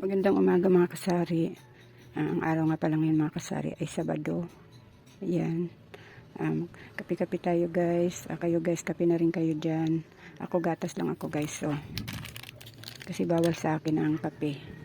Magandang umaga mga kasari. Ang araw nga pala ngayon mga kasari ay Sabado. Ayan. Um, kape-kape tayo guys. Ah, kayo guys, kape na rin kayo dyan. Ako gatas lang ako guys. So. Kasi bawal sa akin ang kape.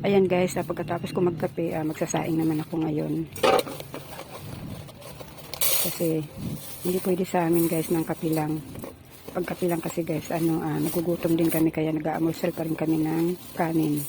Ayan guys, ah, pagkatapos ko magkape, ah, magsasaing naman ako ngayon. Kasi hindi pwede sa amin guys ng kape lang. Pag kape lang kasi guys, ano, ah, nagugutom din kami kaya nag-aamusal pa rin kami ng kanin.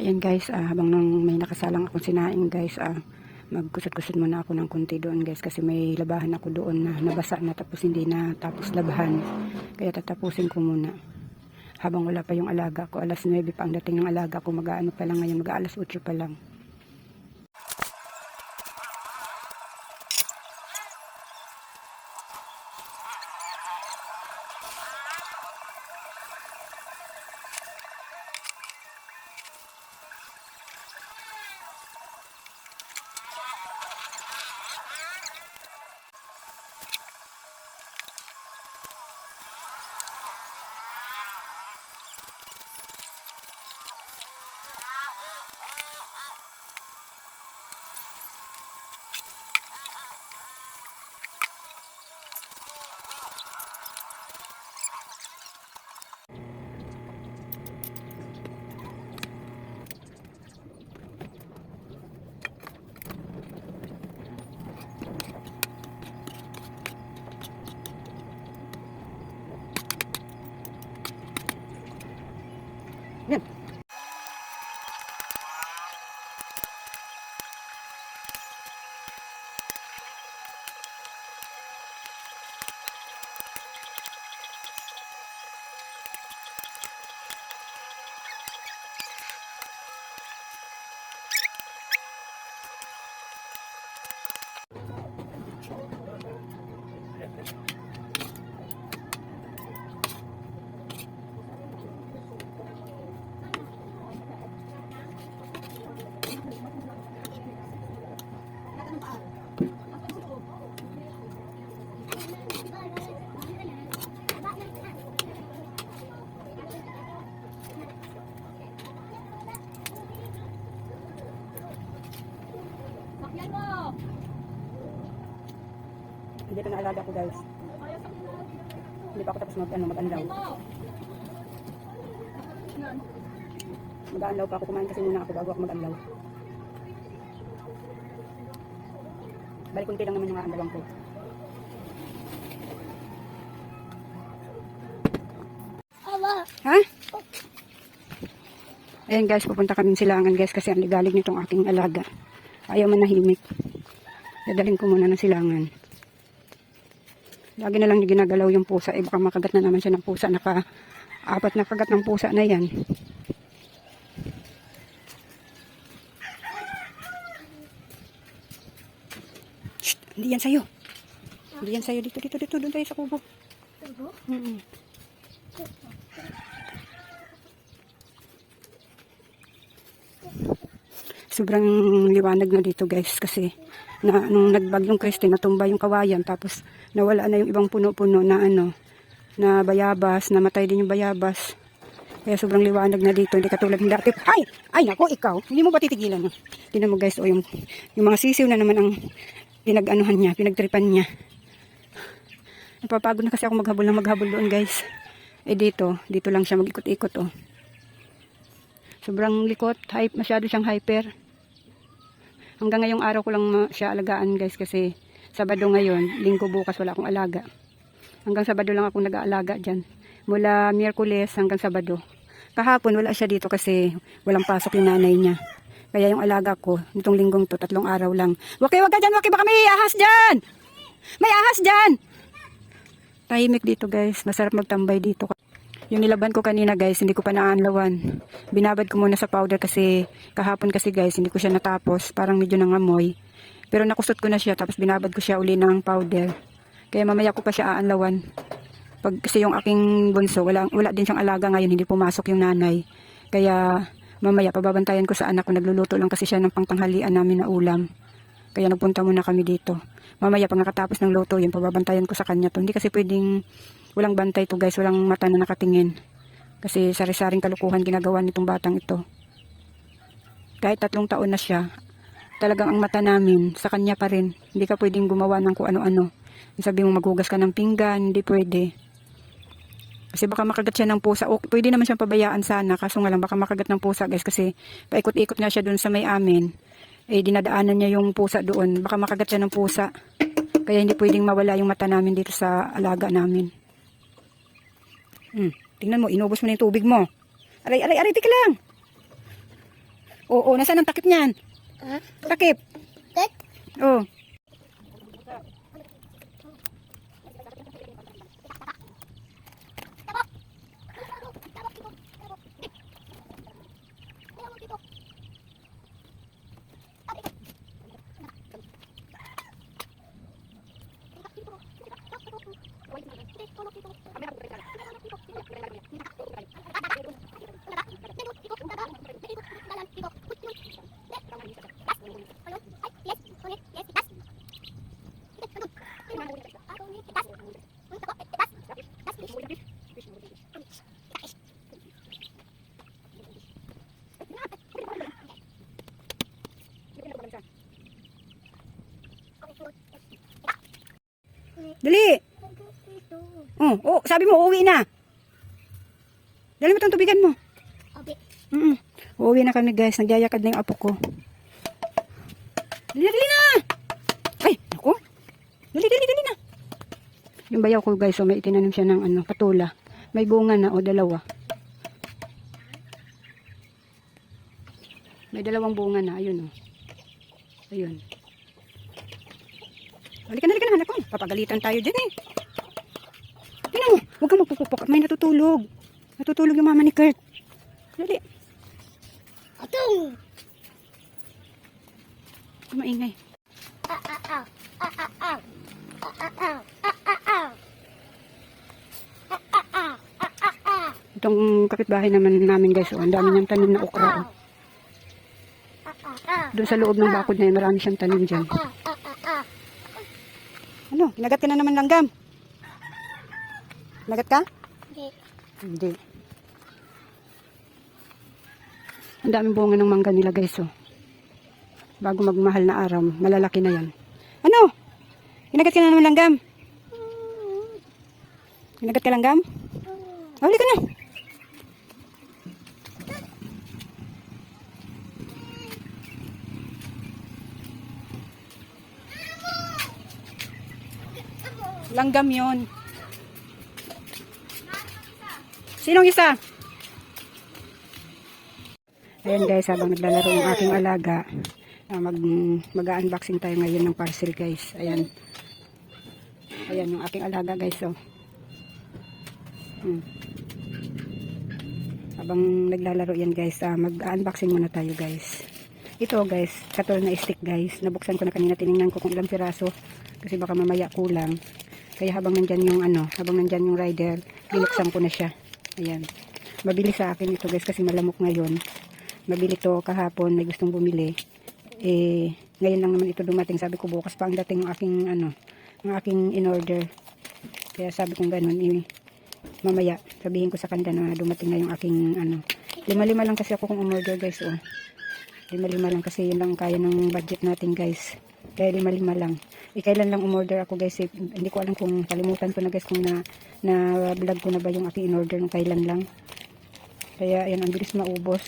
Ayan guys, ah, habang nang may nakasalang akong sinaing guys, ah, magkusot-kusot muna ako ng kunti doon guys kasi may labahan ako doon na nabasa na tapos hindi na tapos labahan. Kaya tatapusin ko muna. Habang wala pa yung alaga ko, alas 9 pa ang dating ng alaga ko, mag-aano pa lang ngayon, mag-alas 8 pa lang. Sakyan mo! Hindi pa naalaga ko guys. Hindi pa ako tapos mag, ano, mag-anlaw. Mag-anlaw pa ako. Kumain kasi muna ako bago ako mag-anlaw. Balik kunti lang naman yung anlawang ko. Ha? Ayan guys, pupunta kami silangan guys kasi ang ligalig nitong aking alaga. Ayaw manahimik. Dadaling ko muna ng silangan. Lagi na lang niya ginagalaw yung pusa. Eh baka makagat na naman siya ng pusa. Naka apat na kagat ng pusa na yan. Shh, hindi yan sa'yo. Hindi yan sa'yo. Dito, dito, dito. Doon tayo sa kubo. Mm-mm. Sobrang liwanag na dito guys kasi na nung nagbagyong Christine natumba yung kawayan tapos nawala na yung ibang puno-puno na ano na bayabas namatay din yung bayabas. Kaya sobrang liwanag na dito hindi katulad ng dati. Ay! Ay nako ikaw! Hindi mo ba titigilan? Tingnan mo guys o yung yung mga sisiw na naman ang pinag-anuhan niya pinagtripan niya. Napapagod na kasi ako maghabol na maghabol doon guys. Eh dito dito lang siya mag-ikot-ikot oh. Sobrang likot hype masyado siyang hyper hanggang ngayong araw ko lang siya alagaan guys kasi Sabado ngayon, linggo bukas wala akong alaga. Hanggang Sabado lang ako nag-aalaga dyan. Mula Miyerkules hanggang Sabado. Kahapon wala siya dito kasi walang pasok yung nanay niya. Kaya yung alaga ko, nitong linggong to, tatlong araw lang. Waki, wag ka dyan, waki, baka may ahas dyan! May ahas dyan! Tahimik dito guys, masarap magtambay dito. Yung nilaban ko kanina guys, hindi ko pa naanlawan. Binabad ko muna sa powder kasi kahapon kasi guys, hindi ko siya natapos. Parang medyo nangamoy. Pero nakusot ko na siya, tapos binabad ko siya uli ng powder. Kaya mamaya ko pa siya aanlawan. Pag, kasi yung aking bunso, wala, wala din siyang alaga ngayon, hindi pumasok yung nanay. Kaya mamaya pababantayan ko sa anak ko, nagluluto lang kasi siya ng pangtanghalian namin na ulam. Kaya nagpunta muna kami dito. Mamaya pag nakatapos ng luto yun, pababantayan ko sa kanya to. Hindi kasi pwedeng walang bantay to guys, walang mata na nakatingin. Kasi sari-saring kalukuhan ginagawa nitong batang ito. Kahit tatlong taon na siya, talagang ang mata namin sa kanya pa rin. Hindi ka pwedeng gumawa ng kung ano-ano. Sabi mo maghugas ka ng pinggan, hindi pwede. Kasi baka makagat siya ng pusa. O, pwede naman siyang pabayaan sana. Kaso nga lang baka makagat ng pusa guys. Kasi paikot-ikot nga siya doon sa may amin. Eh dinadaanan niya yung pusa doon. Baka makagat siya ng pusa. Kaya hindi pwedeng mawala yung mata namin dito sa alaga namin. Hmm. Tingnan mo, inubos mo na yung tubig mo. Aray, aray, aray, tika lang. Oo, nasaan ang takip niyan? Ha? Takip. Tek? Oh. Dali. Oh, oh, sabi mo uuwi na. Dali mo itong tubigan mo. Abi. Mm Uuwi na kami guys. Nagyayakad na yung apo ko. Dali na, dali na! Ay, ako. Dali, dali, dali na. Yung bayaw ko guys, so may itinanim siya ng ano, patula. May bunga na o dalawa. May dalawang bunga na, ayun oh. Ayun. Halika na, halika na, anak ko. Papagalitan tayo dyan eh. Huwag kang magpupupok. May natutulog. Natutulog yung mama ni Kurt. Dali. Atong. Maingay. Ah, ah, ah. Ah, ah, ah. Ah, ah, ah. Ah. Itong kapitbahay naman namin guys, oh, ang dami niyang tanim na okra. Oh. Doon sa loob ng bakod na yun, marami siyang tanim dyan. Ano, nagat ka na naman langgam? Nagat ka? Hindi. Hindi. Ang daming bunga ng mangga nila guys, oh. Bago magmahal na araw, malalaki na yan. Ano? Inagat ka na naman langgam? Inagat ka langgam? Oh, huli ka na. Langgam yon. Sinong isa? Ayan guys, habang naglalaro ng aking alaga, ah, mag, mag-unboxing tayo ngayon ng parcel guys. Ayan. Ayan yung aking alaga guys. Oh. Hmm. Habang naglalaro yan guys, ah, mag-unboxing muna tayo guys. Ito guys, katol na stick guys. Nabuksan ko na kanina, tiningnan ko kung ilang piraso. Kasi baka mamaya kulang. Kaya habang nandyan yung ano, habang nandyan yung rider, binuksan ko na siya. Ayan. Mabili sa akin ito guys kasi malamok ngayon. Mabili to kahapon, may gustong bumili. Eh, ngayon lang naman ito dumating. Sabi ko bukas pa ang dating ng aking ano, ng aking in order. Kaya sabi kong ganun, eh, mamaya sabihin ko sa kanya na dumating na yung aking ano. Lima-lima lang kasi ako kung umorder guys. Oh. Lima-lima lang kasi yun lang kaya ng budget natin guys. Kaya lima-lima lang. Eh, kailan lang umorder ako guys. Eh, hindi ko alam kung kalimutan ko na guys kung na, na vlog ko na ba yung aking in-order nung kailan lang. Kaya ayan, ang bilis maubos.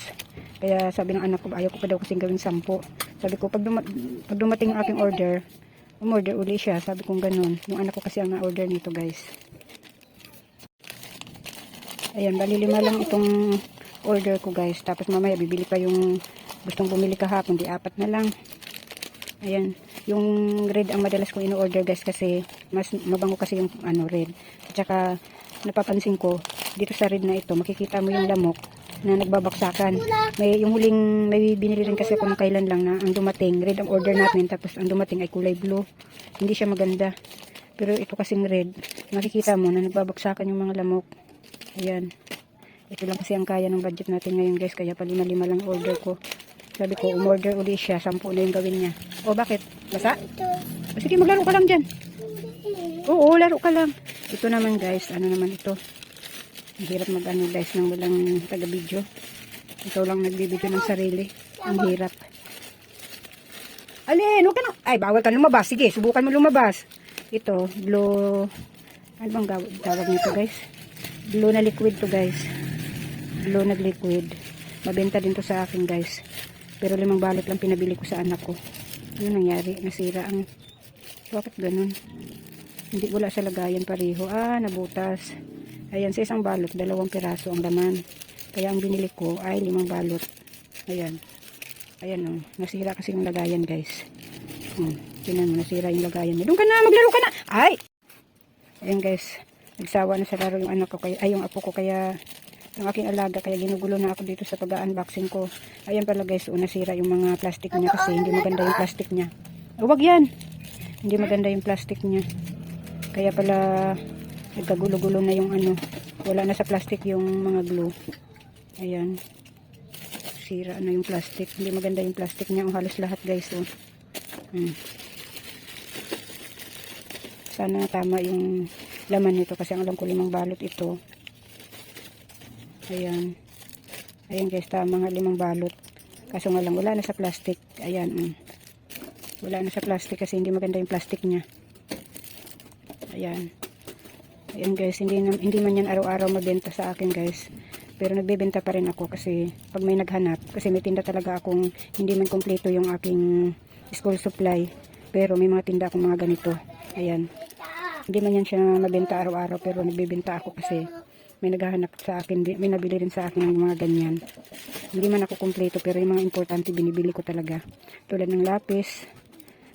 Kaya sabi ng anak ko, ayaw ko pa daw kasing gawin sampo. Sabi ko, pag, duma- pag dumating yung aking order, umorder uli siya. Sabi kong ganun. Yung anak ko kasi ang na-order nito guys. Ayan, bali lima lang itong order ko guys. Tapos mamaya bibili pa yung gustong bumili kahapon. Di apat na lang. Ayan. Yung red ang madalas kong in-order guys kasi mas mabango kasi yung ano red. At saka napapansin ko dito sa red na ito makikita mo yung lamok na nagbabaksakan. May yung huling may binili rin kasi ako nung kailan lang na ang dumating red ang order namin tapos ang dumating ay kulay blue. Hindi siya maganda. Pero ito kasing red, makikita mo na nagbabaksakan yung mga lamok. Ayan. Ito lang kasi ang kaya ng budget natin ngayon guys. Kaya pa lima-lima lang order ko. Sabi ko, umorder uli siya. Sampu na yung gawin niya. O bakit? Basa? O, sige, maglaro ka lang dyan. Oo, laro ka lang. Ito naman guys, ano naman ito. Ang hirap mag ano guys nang walang taga-video. Ikaw lang nagbibideo ng sarili. Ang hirap. Alin, huwag ka na. Ay, bawal ka lumabas. Sige, subukan mo lumabas. Ito, blue. Ano bang tawag nito guys? Blue na liquid to guys. Blue na liquid. Mabenta din to sa akin guys. Pero limang balot lang pinabili ko sa anak ko. Ano nangyari? Nasira ang... Bakit ganun? Hindi wala sa lagayan pareho. Ah, nabutas. Ayan, sa isang balot, dalawang piraso ang laman. Kaya ang binili ko ay limang balot. Ayan. Ayan oh. Nasira kasi yung lagayan guys. Hmm. Tinan mo, nasira yung lagayan. Doon ka na, maglaro ka na. Ay! Ayan guys. Nagsawa na sa laro yung anak ko. Kaya, ay, yung apo ko. Kaya, yung aking alaga. Kaya ginugulo na ako dito sa pag-unboxing ko. Ayan pala guys. Oh, nasira yung mga plastic niya kasi hindi maganda yung plastic niya. Oh, wag yan. Hindi maganda yung plastic niya. Kaya pala nagkagulo-gulo na yung ano. Wala na sa plastic yung mga glue. Ayan. Sira na yung plastic. Hindi maganda yung plastic niya. Ang halos lahat guys. Oh. Hmm. Sana tama yung laman nito kasi ang alam ko limang balot ito. Ayan. Ayan guys, tama nga limang balot. Kaso nga lang, wala na sa plastic. Ayan. Mm. Wala na sa plastic kasi hindi maganda yung plastic niya. Ayan. Ayan guys, hindi, hindi man yan araw-araw mabenta sa akin guys. Pero nagbebenta pa rin ako kasi pag may naghanap, kasi may tinda talaga akong hindi man kompleto yung aking school supply. Pero may mga tinda akong mga ganito. Ayan. Hindi man yan siya mabenta araw-araw pero nagbebenta ako kasi may naghahanap sa akin, may nabili rin sa akin ng mga ganyan. Hindi man ako kompleto pero yung mga importante binibili ko talaga. Tulad ng lapis,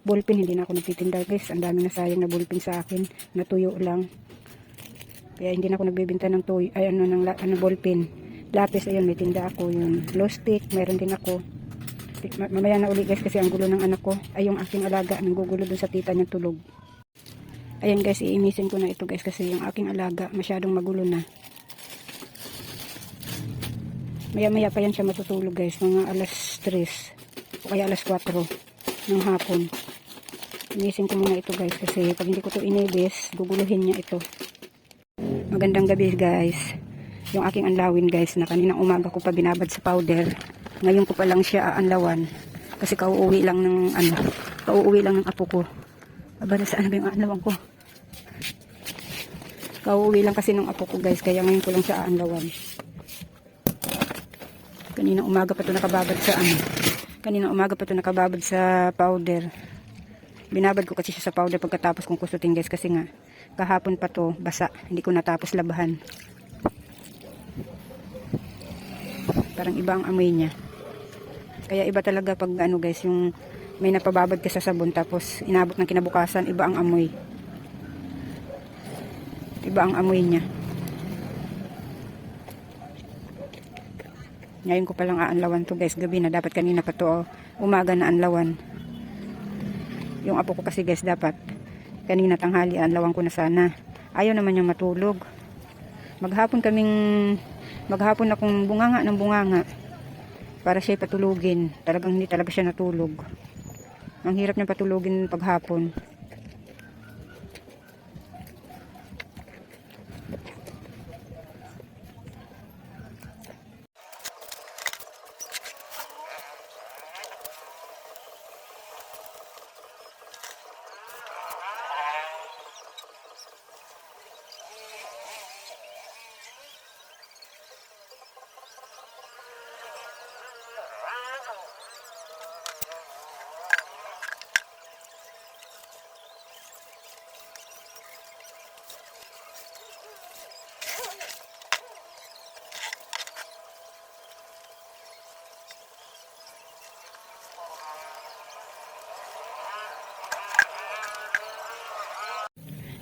ballpen, hindi na ako nagtitinda guys. Ang dami na sayang na ballpen sa akin. Natuyo lang. Kaya hindi na ako nagbebenta ng toy, ay ano, ng ano, ballpen. Lapis, ayun, may tinda ako. Yung glow stick, meron din ako. Ma- Mamaya na uli guys kasi ang gulo ng anak ko ay yung aking alaga nang gugulo dun sa tita niyang tulog. Ayan guys, iimisin ko na ito guys kasi yung aking alaga masyadong magulo na. Maya maya pa yan siya matutulog guys, mga alas 3 o kaya alas 4 ng hapon. Inisin ko muna ito guys kasi pag hindi ko to inibis, guguluhin niya ito. Magandang gabi guys. Yung aking anlawin guys na kaninang umaga ko pa binabad sa powder. Ngayon ko pa lang siya aanlawan. Kasi kauuwi lang ng ano, kauuwi lang ng apo ko. Aba, nasaan na ba yung aanlawan ko? Kauuwi lang kasi ng apo ko guys, kaya ngayon ko lang siya aanlawan. Kanina umaga pa to nakababad sa ano. Kanina umaga pa to nakababad sa powder. Binabad ko kasi siya sa powder pagkatapos kong kusutin guys kasi nga kahapon pa to basa. Hindi ko natapos labahan. Parang iba ang amoy niya. Kaya iba talaga pag ano guys, yung may napababad ka sa sabon tapos inabot ng kinabukasan, iba ang amoy. Iba ang amoy niya. Ngayon ko palang aanlawan to guys, gabi na dapat kanina pa to oh, umaga na anlawan. Yung apo ko kasi guys dapat kanina tanghali anlawan ko na sana. Ayaw naman niya matulog. Maghapon kaming maghapon akong bunganga ng bunganga para siya patulugin. Talagang hindi talaga siya natulog. Ang hirap niya patulugin paghapon.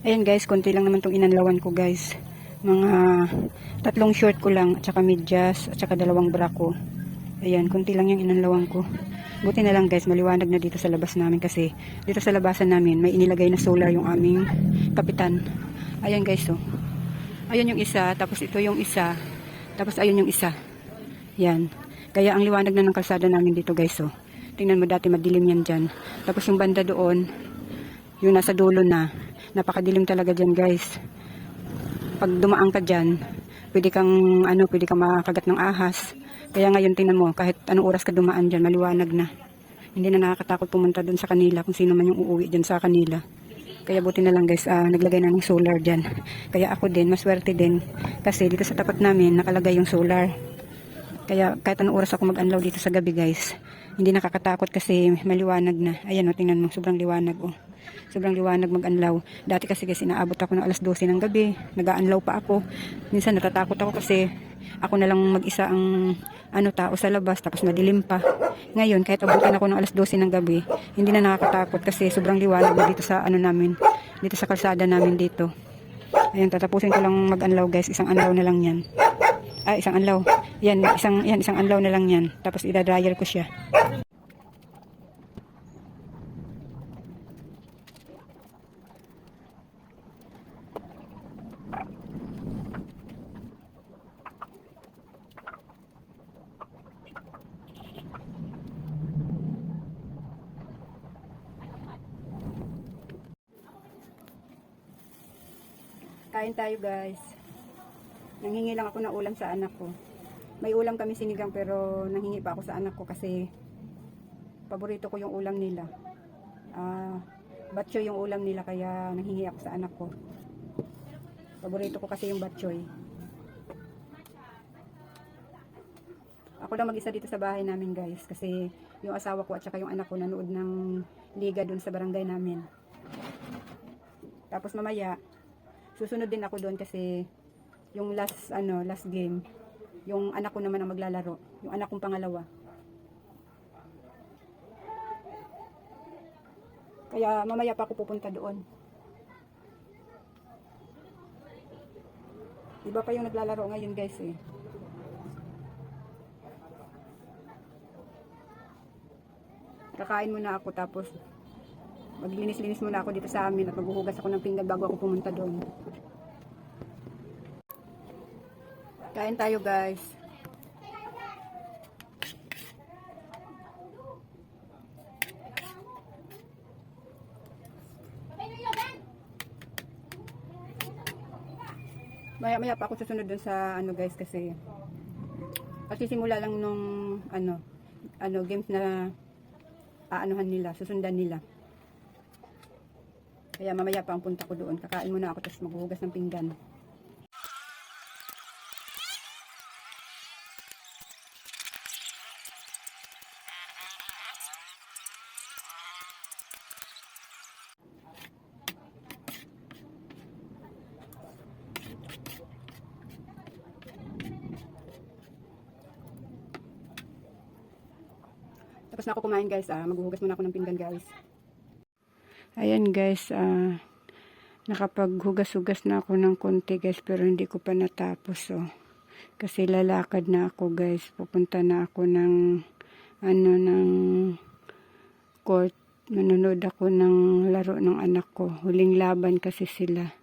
Ayan guys, konti lang naman tong inanlawan ko guys. Mga tatlong short ko lang, at saka medyas, at saka dalawang bra ko. Ayan, konti lang yung inanlawan ko. Buti na lang guys, maliwanag na dito sa labas namin kasi dito sa labasan namin may inilagay na solar yung aming kapitan. Ayan guys, oh. Ayan yung isa, tapos ito yung isa, tapos ayun yung isa. Yan. Kaya ang liwanag na ng kalsada namin dito guys, oh. Tingnan mo dati madilim yan dyan. Tapos yung banda doon, yung nasa dulo na, napakadilim talaga dyan guys. Pag dumaan ka dyan, pwede kang, ano, pwede kang makagat ng ahas. Kaya ngayon tingnan mo, kahit anong oras ka dumaan dyan, maliwanag na. Hindi na nakakatakot pumunta doon sa kanila kung sino man yung uuwi dyan sa kanila. Kaya buti na lang guys, ah, naglagay na ng solar dyan. Kaya ako din, maswerte din. Kasi dito sa tapat namin, nakalagay yung solar. Kaya kahit anong oras ako mag-anlaw dito sa gabi guys, hindi nakakatakot kasi maliwanag na. Ayan o, tingnan mo, sobrang liwanag o. Sobrang liwanag mag-anlaw. Dati kasi guys, inaabot ako ng alas 12 ng gabi. Nag-aanlaw pa ako. Minsan natatakot ako kasi ako na lang mag-isa ang ano tao sa labas tapos madilim pa. Ngayon, kahit abutin ako ng alas 12 ng gabi, hindi na nakakatakot kasi sobrang liwanag na dito sa ano namin, dito sa kalsada namin dito. Ayan, tatapusin ko lang mag-anlaw guys. Isang anlaw na lang yan. Ah, isang anlaw. Yan, isang, yan, isang anlaw na lang yan. Tapos ida-dryer ko siya. Kain tayo guys. Nanghingi lang ako ng ulam sa anak ko. May ulam kami sinigang pero nanghingi pa ako sa anak ko kasi paborito ko yung ulam nila. Ah, batchoy yung ulam nila kaya nanghingi ako sa anak ko. Paborito ko kasi yung batchoy. Ako lang mag-isa dito sa bahay namin guys kasi yung asawa ko at saka yung anak ko nanood ng liga dun sa barangay namin. Tapos mamaya, susunod din ako doon kasi yung last ano last game yung anak ko naman ang maglalaro. Yung anak kong pangalawa. Kaya mamaya pa ako pupunta doon. Iba pa yung naglalaro ngayon guys eh. Kakain muna ako tapos maglinis-linis muna ako dito sa amin at maghuhugas ako ng pinggan bago ako pumunta doon. Kain tayo guys. Maya maya pa ako susunod dun sa ano guys kasi kasi simula lang nung ano ano games na aanuhan nila, susundan nila. Kaya mamaya pa ang punta ko doon. Kakain muna ako tapos maghuhugas ng pinggan. Tapos na ako kumain guys. Ah. Maghuhugas muna ako ng pinggan guys. Ayan guys, ah nakapaghugas-hugas na ako ng konti guys pero hindi ko pa natapos oh. Kasi lalakad na ako guys. Pupunta na ako ng ano ng court. Manonood ako ng laro ng anak ko. Huling laban kasi sila.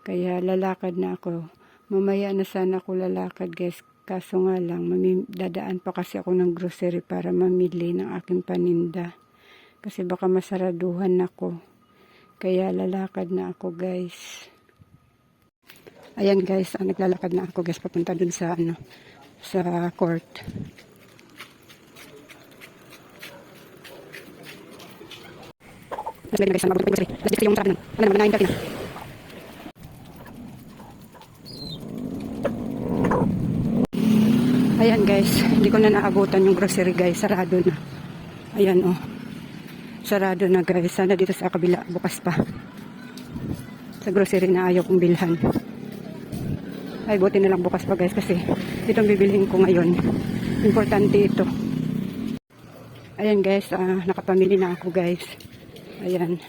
Kaya lalakad na ako. Mamaya na sana ako lalakad guys. Kaso nga lang, dadaan pa kasi ako ng grocery para mamili ng aking paninda kasi baka masaraduhan ako. Kaya lalakad na ako guys. Ayan guys, ah, naglalakad na ako guys papunta dun sa ano sa court. Last na guys, na. Ano na. Ayan guys, hindi ko na naabutan yung grocery guys, sarado na. Ayan oh. Sarado na guys. Sana dito sa kabila bukas pa. Sa grocery na ayaw kong bilhan. Ay buti na lang bukas pa guys kasi itong bibilhin ko ngayon. Importante ito. Ayan guys, ah, nakapamili na ako guys. Ayan.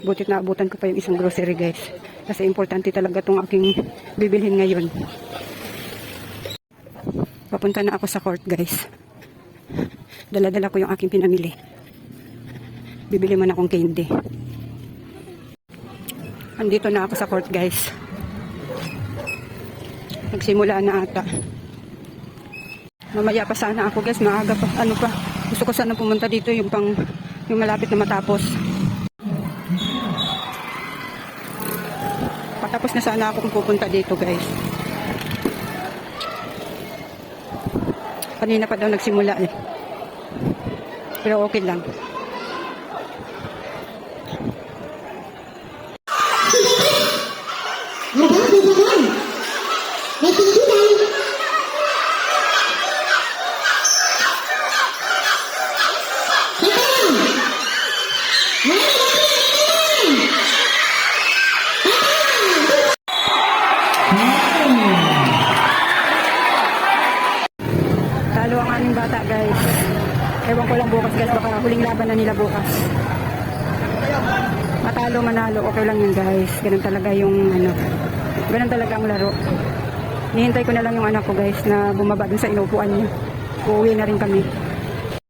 Butit na abutan ko pa yung isang grocery guys. Kasi importante talaga tong aking bibilhin ngayon. Papunta na ako sa court guys. Dala-dala ko yung aking pinamili. Bibili man akong candy. Andito na ako sa court guys. Nagsimula na ata. Mamaya pa sana ako guys, maaga pa. Ano pa? Gusto ko sana pumunta dito yung pang yung malapit na matapos. Patapos na sana ako kung pupunta dito guys. Kanina pa daw nagsimula eh. Pero okay lang. Ganun talaga yung ano, ganun talaga ang laro. Nihintay ko na lang yung anak ko guys na bumaba dun sa inupuan niya. Uuwi na rin kami.